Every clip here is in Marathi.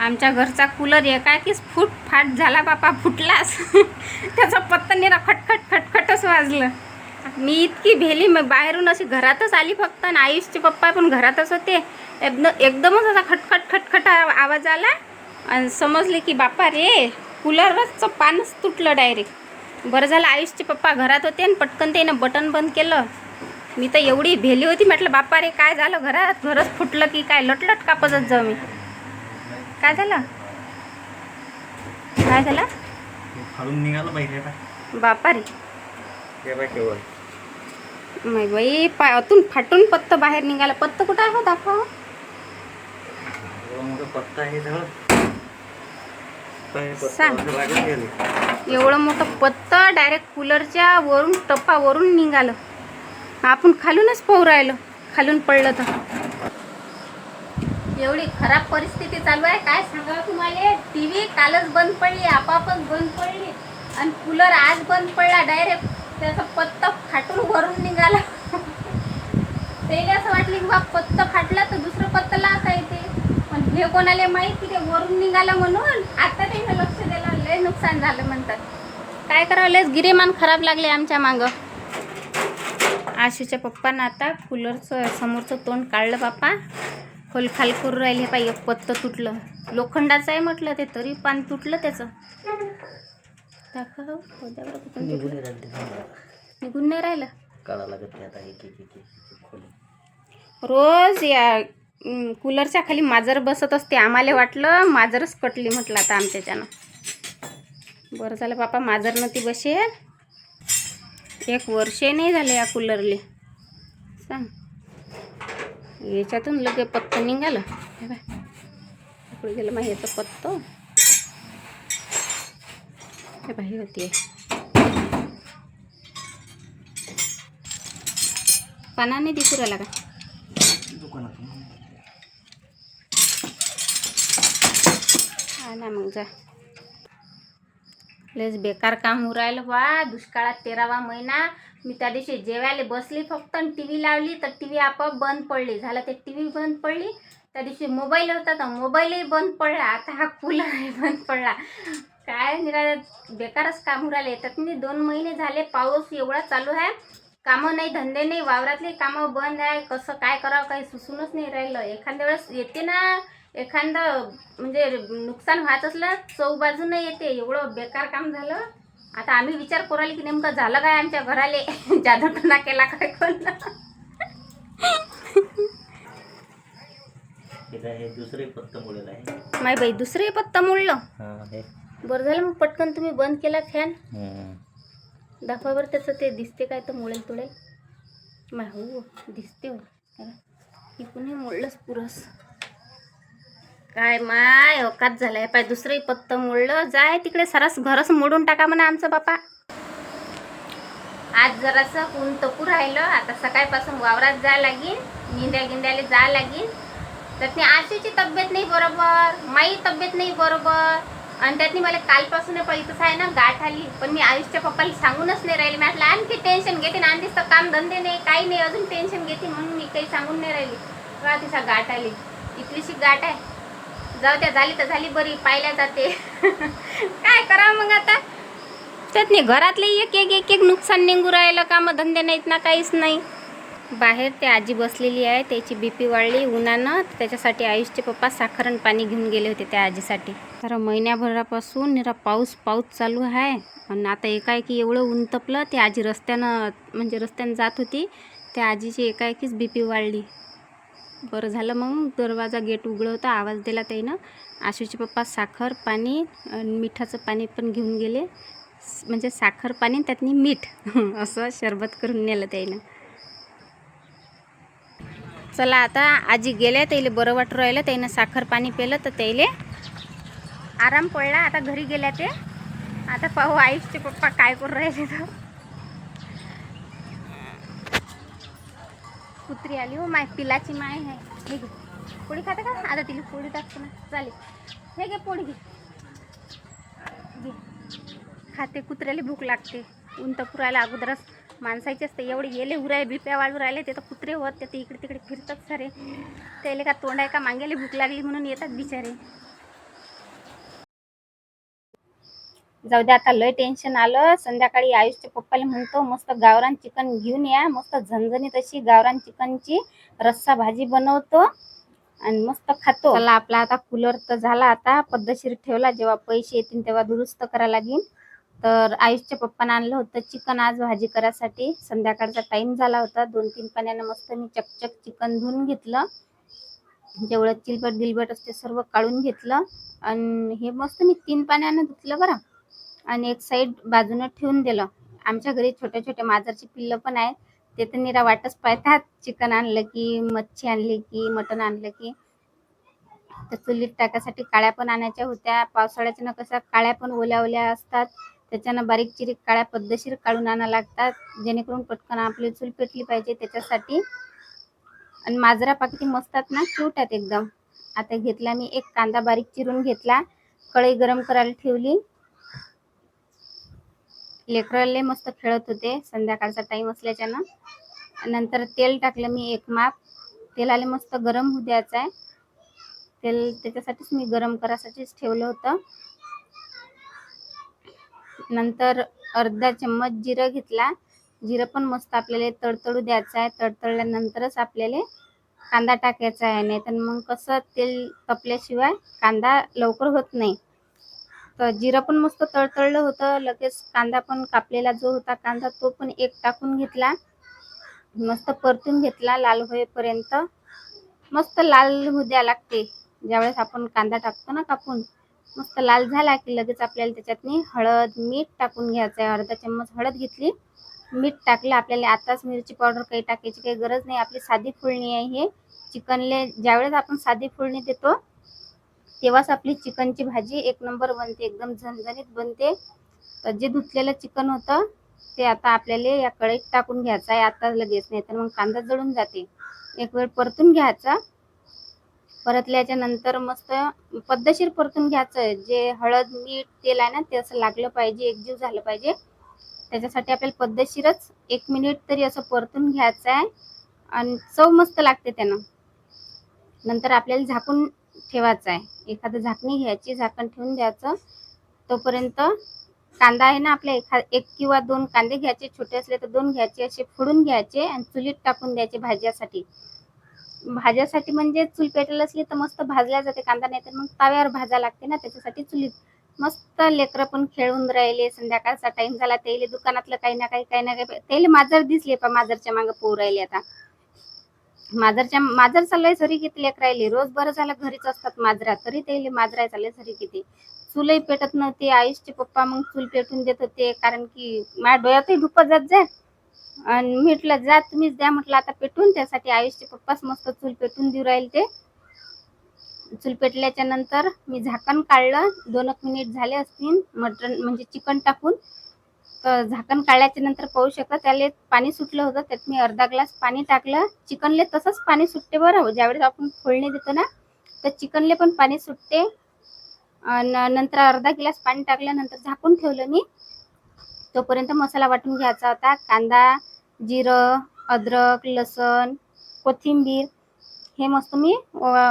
आमच्या घरचा कूलर एकाकीच फूट फाट झाला बापा फुटलाच. त्याचा पत्ता निरा खटखट खटखटच वाजलं. मी इतकी भेली मग बाहेरून अशी घरातच आली फक्त. आणि आयुषचे पप्पा पण घरातच होते. एकदम एकदमच असा खटखट खटखट आवाज आला. आणि समजले की बापा रे कूलरचं पानच तुटलं डायरेक्ट बरं झालं आयुषचे पप्पा घरात होते आणि पटकन त्यानं बटन बंद केलं. मी तर एवढी भेली होती म्हटलं बापा रे काय झालं घरात? घरच फुटलं की काय? लटलट कापतच जाऊ मी. काय झालं? काय झालं? फाडून निघालं पाहिजे बापा रे हे नाही बाई पाय अतून फाटून पत्त बाहेर निघाला. पत्त कुठं आहे हो? दाखवा पत्ता आहे पत्ता सांग. एवढं मोठं पत्त डायरेक्ट कूलरच्या वरून टप्पावरून निघालं. आपण खालूनच पाहू राहिलो. खालून पडलं तर. एवढी खराब परिस्थिती चालू आहे. काय सांगावं तुम्हाला? टी व्ही कालच बंद पडली आपापच बंद पडली. आणि कूलर आज बंद पडला डायरेक्ट त्याचा पत्त फाटून भरून निघाला. त्याला असं वाटलं की बा पत्त फाटला तर दुसरं पत्त लावता येते. पण हे कोणाला माहिती की ते वरून निघालं म्हणून आता ते लक्ष दिलं. लय नुकसान झालं म्हणतात. काय करावं? लयच गिरेमान खराब लागले आमच्या मागं. आशूच्या पप्पांना आता कूलरचं समोरचं तोंड काढलं बाप्पा. खोल खाल करून राहिले पाहिजे पत्त तुटलं. लोखंडाचं आहे म्हटलं ते तरी पान तुटलं त्याचं. दाखव निघून नाही राहिलं रोज या कूलरच्या खाली माजर बसत असते. आम्हाला वाटलं माजरच कटली म्हटलं आता आमच्याच्यानं बरं झालं बापा माजर ती बसे एक वर्ष नाही झाले या कूलरले. सांग. याच्यातून लगे पत्त निघालं. हे बाय गेलं मग याचं पत्त. हे बाई होती. पानाने दिसू राहिला का? हा ना मग जा. लयच बेकार काम होऊ राहिलं. बा दुष्काळात तेरावा महिना. मी त्या दिवशी जेवायला बसली फक्त टी व्ही लावली तर टी व्ही आपोआप बंद पडली. झालं ते टी व्ही बंद पडली. त्या दिवशी मोबाईल होता तर मोबाईलही बंद पडला. आता हा कूलरही बंद पडला. काय निरा बेकारच काम राहिले तर मी दोन महिने झाले पाऊस एवढा चालू आहे. कामं नाही धंदे नाही वावरातले कामं बंद आहे. कसं काय करावं काही सुसूनच नाही राहिलं. एखाद्या वेळेस येते ना एखादं म्हणजे नुकसान व्हायचं असलं चौ येते. एवढं बेकार काम झालं. आता आम्ही विचार करू राहिले की नेमकं झालं काय आमच्या घराले? जादूटोना केला काय कोण? काय दुसरे पत्ता मुळेल आहे. माय बाई दुसरे पत्ता मोडलं? बरं झालं मग पटकन तुम्ही बंद केला फॅन. दाखवा बरं त्याचं ते दिसते काय तर मुळेल तुळेल माय हो दिसते हो. इकूनही मोडलंच पुरस. काय माय अकात झालाय. पाय दुसरंही पत्त मोडलं. जाय तिकडे सरस घरच मोडून टाका म्हणा आमचं बापा. आज जरासं ऊन तपू राहिलं. आता सकाळपासून वावरात जा लागीन. निंद्या गिंद्याला जा लागीन. तर ती आशीची तब्येत नाही बरोबर माई तब्येत नाही बरोबर. आणि त्यातनी मला कालपासून पहिलीच आहे ना गाठ आली. पण मी आयुषच्या पप्पाला सांगूनच नाही राहिली. म्हटलं आणखी टेन्शन घेते ना. आणखीच तर काम धंदे नाही काही नाही. अजून टेन्शन घेते. म्हणून मी काही सांगून नाही राहिली. का तिचा गाठ आली. इथलीशी गाठ आहे. जाऊ त्या झाली तर झाली बरी पाहिल्या जाते. काय करावं मग आता? त्यातनी घरातले एक एक एक एक नुकसान निघू राहिलं कामं धंदे नाहीत ना काहीच नाही. बाहेर ते आजी बसलेली आहे त्याची बी पी वाढली उन्हानं त्याच्यासाठी आयुषचे पप्पा साखर आणि पाणी घेऊन गेले होते त्या आजीसाठी. तर महिन्याभरापासून निरा पाऊस पाऊस चालू आहे. आणि आता एकाएकी एवढं ऊन तपलं ते आजी रस्त्यानं म्हणजे रस्त्यानं जात होती त्या आजीची एकाएकीच बी पी वाढली. बरं झालं मग. दरवाजा गेट उघडं होता. आवाज दिला त्यानं आशूचे पप्पा साखर पाणी मिठाचं पाणी पण घेऊन गेले. म्हणजे साखर पाणी त्यातनी मीठ असं शरबत करून नेलं त्यानं चला आता आजी गेल्या. त्याला बरं वाटू राहिलं. त्यानं साखर पाणी पेलं तर त्याला आराम पडला. आता घरी गेल्या ते. आता पाहू आयुषचे पप्पा काय करून राहिले तर. कुत्री आली हो माय पिलाची माय आहे. हे घे. पोळी खाते का? आता तिला पोळी टाकतो ना. चालेल. हे घे पोळी घे. घे. खाते. कुत्र्याला भूक लागते. ऊन तर पुरायला अगोदरच माणसायचे असते. एवढे गेले उराय बिप्या वाळू राहिले ते तर कुत्रे होत. ते इकडे तिकडे फिरतात सारे. त्याला का तोंड आहे का? मागेले भूक लागली म्हणून येतात बिचारे. जाऊ दे आता लय टेन्शन आलं. संध्याकाळी आयुषच्या पप्पाला म्हणतो मस्त गावरान चिकन घेऊन या. मस्त झणझणीत अशी गावरान चिकनची रस्सा भाजी बनवतो आणि मस्त खातो. चला आपला आता कूलर तर झाला आता. पद्धतशीर ठेवला जेव्हा पैसे येतील तेव्हा दुरुस्त करा लागेल तर आयुषच्या पप्पानं आणलं होतं चिकन आज भाजी करायसाठी. संध्याकाळचा टाइम झाला होता. दोन तीन पाण्यानं मस्त मी चकचक चिकन धुवून घेतलं. जेवढं चिलबट दिलबट असते सर्व काढून घेतलं. आणि हे मस्त मी तीन पाण्यानं धुतलं बरं. आणि एक साईड बाजूनं ठेवून दिलं. आमच्या घरी छोटे छोटे माजरची पिल्लं पण आहेत. ते तर निरा वाटच पाहतात चिकन आणलं की मच्छी आणली की मटण आणलं की. तर चुलीत टाकायसाठी काळ्या पण आणायच्या होत्या. पावसाळ्याच्या कसं काळ्या पण ओल्या ओल्या असतात. त्याच्यानं बारीक चिरीक काळ्या पद्धतशीर काढून आणा लागतात. जेणेकरून पटकन आपली चूल पेटली पाहिजे त्याच्यासाठी. आणि माजरा पाकिटी मस्त आहेत ना? क्यूट आहेत एकदम. आता घेतला मी एक कांदा बारीक चिरून घेतला. कढई गरम करायला ठेवली. लेकरले मस्त खेळत होते संध्याकाळचा टाइम असल्याच्यानं. नंतर तेल टाकलं मी एक माप. तेलाले मस्त गरम होऊ द्यायचं आहे. तेल त्याच्यासाठीच मी गरम करायसाठीच ठेवलं होतं. नंतर अर्धा चम्मच जिरं घेतला. जिरं पण मस्त आपल्याला तडतडू द्यायचं आहे. तडतडल्यानंतरच आपल्याला कांदा टाकायचा आहे. नाही तर मग कसं तेल तपल्याशिवाय कांदा लवकर होत नाही. तर जिरं पण मस्त तळतळलं होतं. लगेच कांदा पण कापलेला जो होता कांदा तो पण एक टाकून घेतला. मस्त परतून घेतला लाल होईपर्यंत. मस्त लाल होऊ द्या लागते. ज्यावेळेस आपण कांदा टाकतो ना कापून मस्त लाल झाला की लगेच आपल्याला त्याच्यातनी हळद मीठ टाकून घ्यायचं आहे. अर्धा चम्मच हळद घेतली. मीठ टाकलं आपल्याला आताच मिरची पावडर काही टाकायची काही गरज नाही. आपली साधी फोडणी आहे हे. चिकनले ज्यावेळेस आपण साधी फोडणी देतो तेव्हाच आपली चिकनची भाजी एक नंबर बनते एकदम झणझणीत बनते. तर जे धुतलेलं चिकन होतं ते आता आपल्याला या कढईत टाकून घ्यायचं आहे. आता लगेच नाही तर मग कांदा जळून जाते. एक वेळ परतून घ्यायचा. परतल्याच्या नंतर मस्त पद्धतशीर परतून घ्यायचं जे हळद मीठ तेल आहे ना ते असं लागलं पाहिजे एकजीव झालं पाहिजे. त्याच्यासाठी आपल्याला पद्धतशीरच एक मिनिट तरी असं परतून घ्यायचं आहे. आणि चव मस्त लागते त्यानं. नंतर आपल्याला झाकून ठेवायचं आहे. एखादं झाकणी घ्यायची झाकण ठेवून द्यायचं. तोपर्यंत कांदा आहे ना आपल्या एखा एक किंवा दोन कांदे घ्यायचे छोटे असले तर दोन घ्यायचे असे फोडून घ्यायचे आणि चुलीत टाकून द्यायचे भाज्यासाठी. भाज्यासाठी म्हणजे चूल पेटल असली तर मस्त भाजल्या जाते कांदा नाही तर मग तव्यावर भाजा लागते ना त्याच्यासाठी चुलीत मस्त लेकरं पण खेळून राहिले संध्याकाळचा टाइम झाला त्याले दुकानातलं काही ना काही काही ना काही त्याले माजर दिसले पण माजरच्या मागं पोहू राहिले आता. माजरच्या माजर चाललंय सरी किती लेक राहिले. रोज बरं झालं घरीच असतात माजरा. तरी ते माजरा चालले सरी किती. चूलही पेटत नव्हते. आयुषचे पप्पा मग चूल पेटून देत होते. कारण की माझ्या डोळ्यातही धुपत जात जा आणि म्हटलं जा तुम्हीच द्या. म्हटलं आता पेटून त्यासाठी आयुषचे पप्पाच मस्त चूल पेटून देऊ राहील ते. चूल पेटल्याच्या नंतर मी झाकण काढलं. दोन एक मिनिट झाले असतील. मटण म्हणजे चिकन टाकून. तर झाकण काढल्याच्या नंतर पाहू शकता त्याला पाणी सुटलं होतं त्यात मी अर्धा ग्लास पाणी टाकलं. चिकनले तसंच पाणी सुटते बरं. हो, ज्यावेळेस आपण फोडणी देतो ना तर चिकनले पण पाणी सुटते. आणि नंतर अर्धा ग्लास पाणी टाकल्यानंतर झाकून ठेवलं मी. तोपर्यंत मसाला वाटून घ्यायचा होता. कांदा जिरं अद्रक लसण कोथिंबीर हे मस्त मी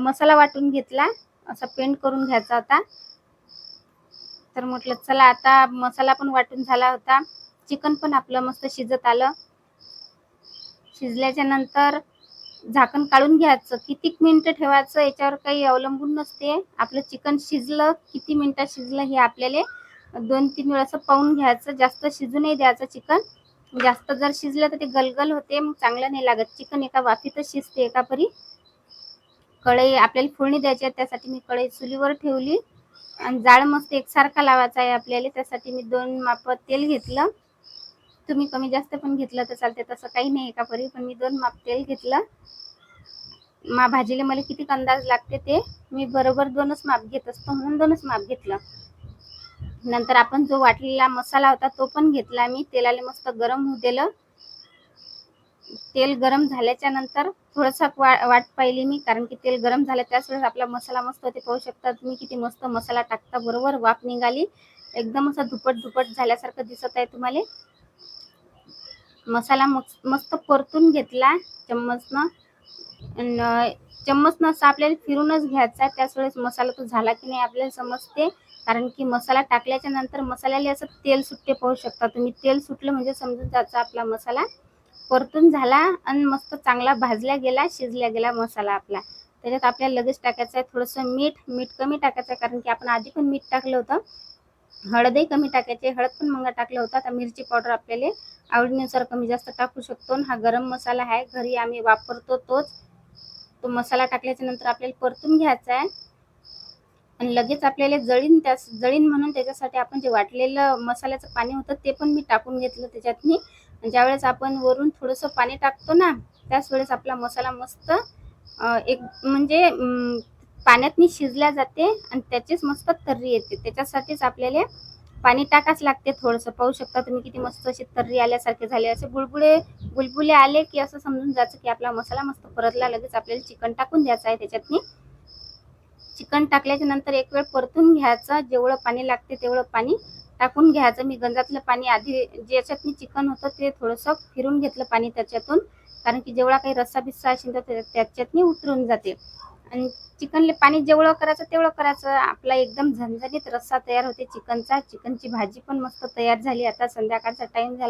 मसाला वाटून घेतला. असा पेंट करून घ्यायचा होता. तर म्हटलं चला आता मसाला पण वाटून झाला होता. चिकन पण आपलं मस्त शिजत आलं. शिजल्याच्या नंतर झाकण काढून घ्यायचं. किती मिनिटं ठेवायचं याच्यावर काही अवलंबून नसते. आपलं चिकन शिजलं किती मिनिटात शिजलं हे आपल्याला दोन तीन वेळा असं पाहून घ्यायचं. जास्त शिजू नाही द्यायचं चिकन. जास्त जर शिजलं तर ते गलगल होते मग चांगलं नाही लागत. चिकन एका वाफीतच शिजते एका परी कढई आपल्याला फोडणी द्यायची त्यासाठी मी कढई चुलीवर ठेवली. आणि जाळ मस्त एकसारखा लावायचा आहे आपल्याला. त्यासाठी मी दोन माप तेल घेतलं. तुम्ही कमी जास्त पण घेतलं तर चालते तसं काही नाही एका परी पण मी दोन माप तेल घेतलं. मा भाजीला मला किती अंदाज लागते ते मी बरोबर दोनच माप घेत असतो म्हणून दोनच माप घेतलं. नंतर आपण जो वाटलेला मसाला होता तो पण घेतला मी. तेलाला मस्त गरम होऊ दिलं. तेल गरम झाल्याच्यानंतर थोडंसं वा वाट पाहिली मी कारण की तेल गरम झालं त्याच वेळेस आपला मसाला मस्त ते पाहू शकता तुम्ही किती मस्त मसाला टाकता बरोबर? वाफ निघाली. एकदम असं धुपट धुपट झाल्यासारखं दिसत आहे तुम्हाला. मसाला मस्त मस्त परतून घेतला चम्मचनं. चम्मचनं असं आपल्याला फिरूनच घ्यायचा आहे. त्याच वेळेस मसाला तो झाला की नाही आपल्याला समजते. कारण की मसाला टाकल्याच्या नंतर मसाल्याला असं तेल सुटते पाहू शकता तुम्ही. तेल सुटलं म्हणजे समजून जायचा आपला मसाला. परतून झाला आणि मस्त चांगला भाजला गेला शिजला गेला मसाला आपला. त्याच्यात आपल्याला लगेच टाकायचं आहे थोडंसं मीठ मीठ कमी टाकायचं आहे कारण की आपण आधी पण मीठ टाकलं होतं. हळदही कमी टाकायची हळद पण मग टाकलं होतं. आता मिरची पावडर आपल्याला आवडीनुसार कमी जास्त टाकू शकतो आणि हा गरम मसाला आहे. घरी आम्ही वापरतो तोच. तो मसाला टाकल्याच्या नंतर आपल्याला परतून घ्यायचा आहे आणि लगेच आपल्याला जळीन त्या जळीन म्हणून त्याच्यासाठी आपण जे वाटलेलं मसाल्याचं पाणी होतं ते पण मी टाकून घेतलं त्याच्यातनी. ज्यावेळेस आपण वरून थोडंसं पाणी टाकतो ना त्याच वेळेस आपला मसाला मस्त एक म्हणजे पाण्यातनी शिजल्या जाते आणि त्याचीच मस्त तर्री येते. त्याच्यासाठीच आपल्याला पाणी टाकाच लागते थोडंसं. पाहू शकता तुम्ही किती मस्त अशी तर्री आल्यासारखे झाले. असे बुलबुले बुलबुले आले की असं समजून जायचं की आपला मसाला मस्त परतला लगेच आपल्याला चिकन टाकून द्यायचं आहे त्याच्यातनी. चिकन टाकल्याच्या नंतर एक वेळ परतून घ्यायचं. जेवढं पाणी लागते तेवढं पाणी टाकून घ्यायचं. मी गंजातलं पाणी आधी ज्याच्यातनी चिकन होतं ते थोडंसं फिरून घेतलं पाणी त्याच्यातून. कारण की जेवढा काही रस्सा बिस्सा असेल तर त्याच्यातनी उतरून जाते. आणि चिकनले पाणी जेवढं करायचं तेवढं करायचं. आपला एकदम झणझणीत रस्सा तयार होते चिकनचा. चिकनची भाजी पण मस्त तयार झाली. आता संध्याकाळचा टाईम झाला.